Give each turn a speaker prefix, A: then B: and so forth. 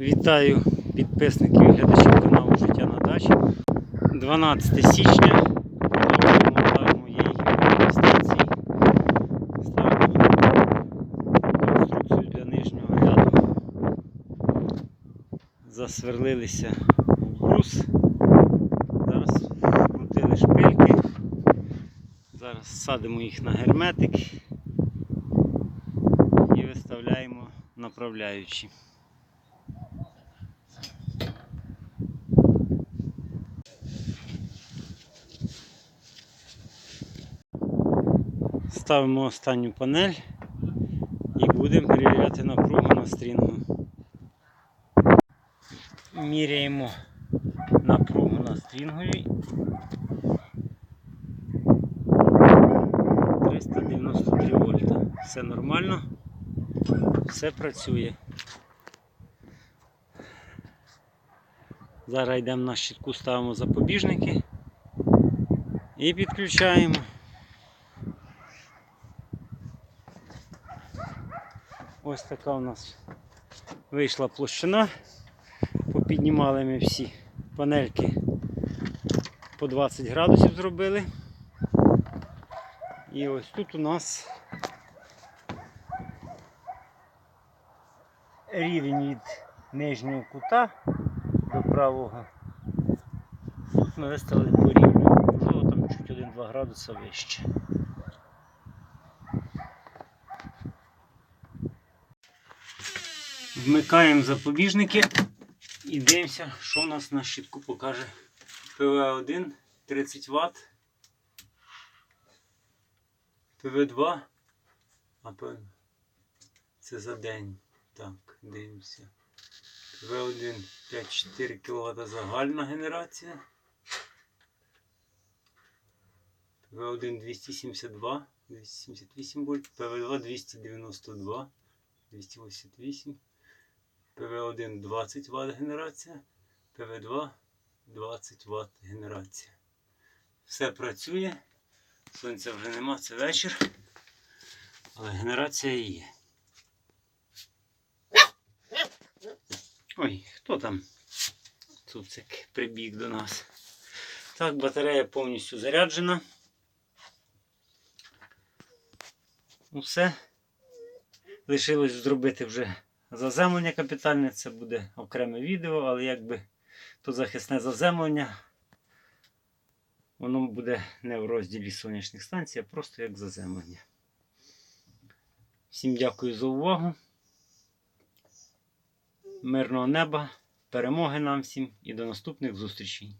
A: Вітаю підписників і глядачів каналу Життя на дачі. 12 січня. Монтаж моєї інвестиції. Ставимо конструкцію для нижнього ряду. Засверлилися в брус. Зараз вкрутили шпильки. Зараз садимо їх на герметик і виставляємо направляючі. Ставимо останню панель і будемо перевіряти напругу на стрінгу. Міряємо напругу на стрінгові. 393 вольта. Все нормально, все працює. Зараз йдемо на щитку, ставимо запобіжники і підключаємо. Ось така у нас вийшла площина. Попіднімали ми всі панельки по 20 градусів зробили. І ось тут у нас рівень від нижнього кута до правого. Тут ми виставили по рівню. Можливо, там чуть 1-2 градуса вище. Вмикаємо запобіжники і дивимося, що у нас на щитку покаже. ПВ1 30 Вт. ПВ2. А ПВ... це за день. Так, дивимося. ПВ1 5-4 кВт загальна генерація. ПВ1 272, 278 вольт, ПВ2 292, 288. ПВ1 20 Вт генерація, ПВ2 20 Вт генерація. Все працює. Сонця вже нема, це вечір. Але генерація є. Ой, хто там? Цуцик прибіг до нас. Так, батарея повністю заряджена. Ну все. Лишилось зробити вже заземлення капітальне. Це буде окреме відео, але якби то захисне заземлення. Воно буде не в розділі сонячних станцій, а просто як заземлення. Всім дякую за увагу. Мирного неба, перемоги нам всім і до наступних зустрічей.